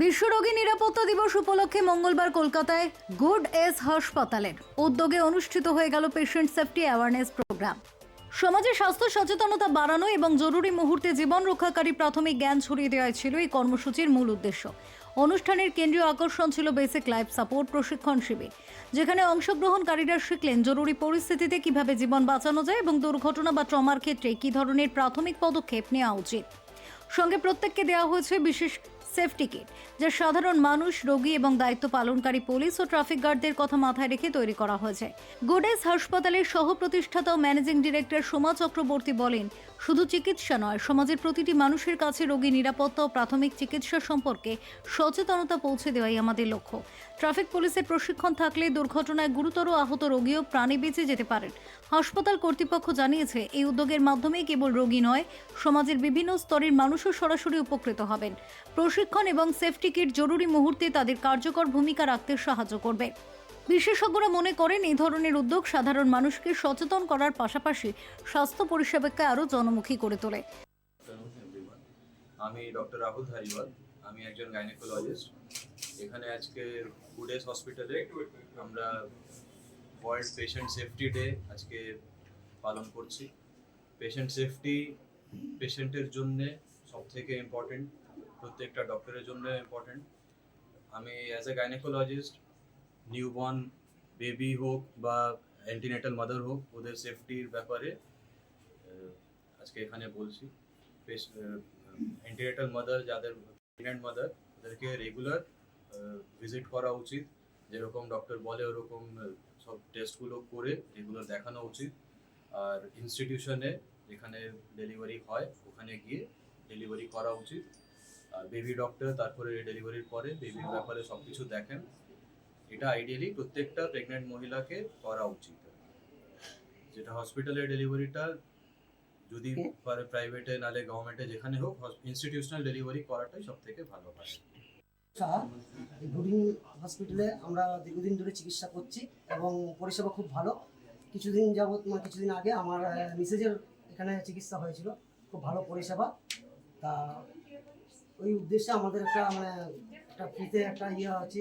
বিশ্ব রোগী নিরাপত্তা দিবস উপলক্ষে মঙ্গলবার কলকাতায় গুড এস হাসপাতালের উদ্যোগে অনুষ্ঠিত হয়ে গেল পেশেন্ট সেফটি অ্যাওয়ারনেস প্রোগ্রাম সমাজে স্বাস্থ্য সচেতনতা বাড়ানো এবং জরুরি মুহূর্তে জীবন রক্ষাকারী প্রাথমিক জ্ঞান ছড়িয়ে দেওয়াই ছিল এই কর্মসূচির মূল উদ্দেশ্য। অনুষ্ঠানের কেন্দ্রীয় আকর্ষণ ছিল বেসিক লাইফ সাপোর্ট প্রশিক্ষণ শিবির, যেখানে অংশগ্রহণকারীরা শিখলেন জরুরি পরিস্থিতিতে কীভাবে জীবন বাঁচানো যায় এবং দুর্ঘটনা বা ট্রমার ক্ষেত্রে কী ধরনের প্রাথমিক পদক্ষেপ নেওয়া উচিত। সঙ্গে প্রত্যেককে দেওয়া হয়েছে বিশেষ সেফটি কিট, যা সাধারণ মানুষ, রোগী এবং দায়িত্ব পালনকারী পুলিশ ও ট্রাফিক গার্ডদের কথা মাথায় রেখে তৈরি করা হয়েছে। গুডেস হাসপাতালের সহ প্রতিষ্ঠাতা ও ম্যানেজিং ডিরেক্টর সোমা চক্রবর্তী বলেন, শুধু চিকিৎসা নয়, সমাজের প্রতিটি মানুষের কাছে রোগী নিরাপত্তা ও প্রাথমিক চিকিৎসা সম্পর্কে সচেতনতা পৌঁছে দেওয়াই আমাদের লক্ষ্য। ট্রাফিক পুলিশের প্রশিক্ষণ থাকলে দুর্ঘটনায় গুরুতর আহত রোগীও প্রাণে বেঁচে যেতে পারেন। হাসপাতাল কর্তৃপক্ষ জানিয়েছে, এই উদ্যোগের মাধ্যমে কেবল রোগী নয়, সমাজের বিভিন্ন স্তরের মানুষও সরাসরি উপকৃত হবেন। প্রশিক্ষণ এবং সেফটি কিট জরুরি মুহূর্তে তাদের কার্যকর ভূমিকা রাখতে সাহায্য করবে। বিশেষজ্ঞরা মনে করেন এই ধরনের উদ্যোগ সাধারণ মানুষকে সচেতন করার পাশাপাশি স্বাস্থ্য পরিষেবাকে আরও জনমুখী করে তোলে। আমি ডক্টর রাহুল ধারিওয়াল, আমি একজন গাইনেকোলজিস্ট এখানে আজকে গুডেস হসপিটালে আমরা ওয়ার্ল্ড পেশেন্ট সেফটি ডে আজকে পালন করছি। পেশেন্ট সেফটি পেশেন্টের জন্যে সব থেকে ইম্পর্টেন্ট প্রত্যেকটা ডক্টরের জন্য ইম্পর্টেন্ট আমি as a gynaecologist newborn baby হোক বা অ্যান্টিনেটাল মাদার হোক, ওদের সেফটির ব্যাপারে আজকে এখানে বলছি। অ্যান্টিনেটাল মাদার যাদের প্রেগনেন্ট মাদার ওদেরকে রেগুলার ভিজিট করা উচিত। যেরকম ডক্টর বলে, ওরকম সব টেস্টগুলো করে রেগুলার দেখানো উচিত। আর ইনস্টিটিউশনে যেখানে ডেলিভারি হয়, ওখানে গিয়ে ডেলিভারি করা উচিত। আর বেবি ডক্টর তারপরে ডেলিভারির পরে বেবির ব্যাপারে সব কিছু দেখেন। এটা আইডিয়ালি প্রত্যেকটা প্রেগনেন্ট মহিলাকে করা উচিত। যেটা হসপিটালের ডেলিভারিটা যদি পারে প্রাইভেটে নালে গভর্নমেন্টে যেখানে হোক ইনস্টিটিউশনাল ডেলিভারি করাটাই সব থেকে ভালো হয়। আচ্ছা, এই গুডিং হসপিটালে আমরা দীর্ঘদিন ধরে চিকিৎসা করছি এবং পরিষেবা খুব ভালো। কিছুদিন যাবত মানে কিছুদিন আগে আমার মিসেজের এখানে চিকিৎসা হয়েছিল। খুব ভালো পরিষেবা। তা ওই উদ্দেশ্যে আমাদের একটা মানে একটা ফ্রিতে একটা ইয়ে হচ্ছে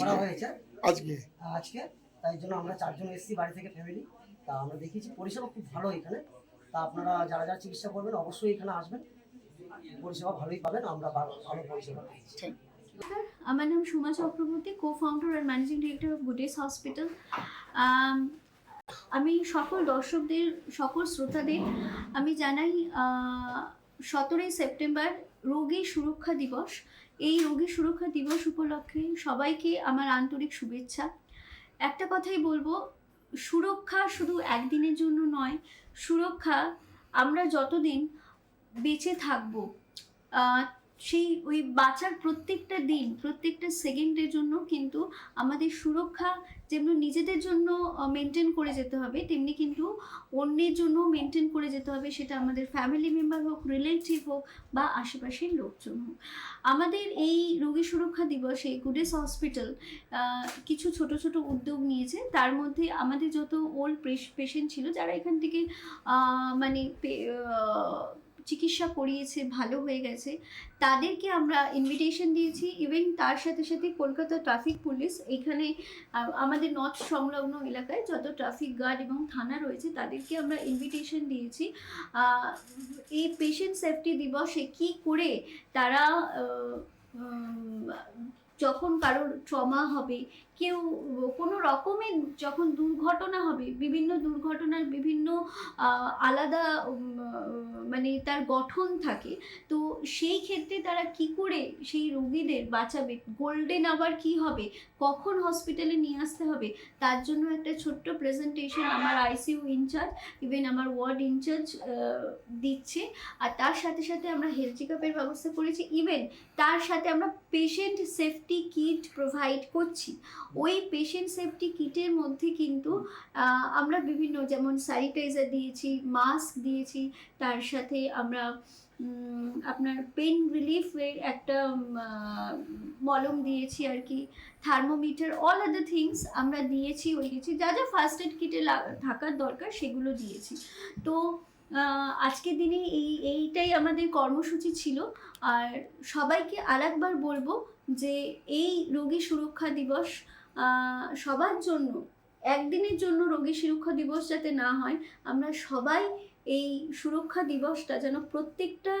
করা হয়েছে। আজকে? আজকে। তাই জন্য আমরা চারজন এসেছি বাড়ি থেকে ফ্যামিলি তা আমরা দেখিয়েছি পরিষেবা খুব ভালো এখানে। তা আপনারা যারা যারা চিকিৎসা করবেন অবশ্যই এখানে আসবেন। পরিষেবা ভালোই পাবেন আমরা ভালো ভালো পরিষেবা দিচ্ছি আমার নাম সুমা চক্রবর্তী কো ফাউন্ডার আর ম্যানেজিং ডিরেক্টর অফ গুডেস হসপিটাল আমি সকল দর্শকদের সকল শ্রোতাদের আমি জানাই সতেরোই সেপ্টেম্বর রোগী সুরক্ষা দিবস। এই রোগী সুরক্ষা দিবস উপলক্ষে সবাইকে আমার আন্তরিক শুভেচ্ছা। একটা কথাই বলব, সুরক্ষা শুধু একদিনের জন্য নয়, সুরক্ষা আমরা যতদিন বেঁচে থাকব সেই ওই বাঁচার প্রত্যেকটা দিন, প্রত্যেকটা সেকেন্ডের জন্য কিন্তু আমাদের সুরক্ষা যেমন নিজেদের জন্য মেনটেন করে যেতে হবে, তেমনি কিন্তু অন্যের জন্য মেনটেন করে যেতে হবে, সেটা আমাদের ফ্যামিলি মেম্বার হোক রিলেটিভ হোক, বা আশেপাশের লোকজন হোক। আমাদের এই রোগী সুরক্ষা দিবসে গুডেস হসপিটাল কিছু ছোট ছোট উদ্যোগ নিয়েছে। তার মধ্যে আমাদের যত ওল্ড পেশেন্ট ছিল, যারা এখান থেকে মানে চিকিৎসা করিয়েছে, ভালো হয়ে গেছে, তাদেরকে আমরা ইনভিটেশন দিয়েছি ইভেন তার সাথে সাথে কলকাতা ট্রাফিক পুলিশ এখানে আমাদের নর্থ সংলগ্ন এলাকায় যত ট্রাফিক গার্ড এবং থানা রয়েছে, তাদেরকে আমরা ইনভিটেশন দিয়েছি। এই পেশেন্ট সেফটি দিবসে কি করে তারা যখন কারোর ট্রমা হবে, কেউ কোনো রকমের যখন দুর্ঘটনা হবে, বিভিন্ন দুর্ঘটনার বিভিন্ন আলাদা মানে তার গঠন থাকে, তো সেই ক্ষেত্রে তারা কি করে সেই রোগীদের বাঁচাবে? গোল্ডেন আবার কি হবে? কখন হসপিটালে নিয়ে আসতে হবে? তার জন্য একটা ছোট্ট প্রেজেন্টেশন আমার আইসিইউ ইনচার্জ ইভেন আমার ওয়ার্ড ইনচার্জ দিচ্ছে। আর তার সাথে সাথে আমরা হেলথ চেকআপের ব্যবস্থা করেছি। ইভেন তার সাথে আমরা পেশেন্ট সেফটি কিট প্রোভাইড করছি। ওই পেশেন্ট সেফটি কিটের মধ্যে কিন্তু আমরা বিভিন্ন যেমন স্যানিটাইজার দিয়েছি মাস্ক দিয়েছি, তার সাথে আমরা আপনার পেন রিলিফের একটা মলম দিয়েছি আর কি থার্মোমিটার অল আদার থিংস আমরা দিয়েছি, ওই দিয়েছি যা যা ফার্স্ট এড কিটে থাকার দরকার সেগুলো দিয়েছি। তো আজকের দিনে এই, এইটাই আমাদের কর্মসূচি ছিল। আর সবাইকে আরেকবার বলব যে এই রোগী সুরক্ষা দিবস সবার জন্য, একদিনের জন্য রোগী সুরক্ষা দিবস যাতে না হয়, আমরা সবাই এই সুরক্ষা দিবসটা যেন প্রত্যেকটা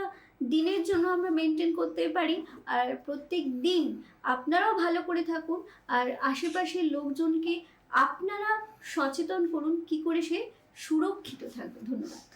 দিনের জন্য আমরা মেনটেন করতে পারি। আর প্রত্যেক দিন আপনারাও ভালো করে থাকুন। আর আশেপাশের লোকজনকে আপনারা সচেতন করুন, কি করে সে সুরক্ষিত থাকবে। ধন্যবাদ।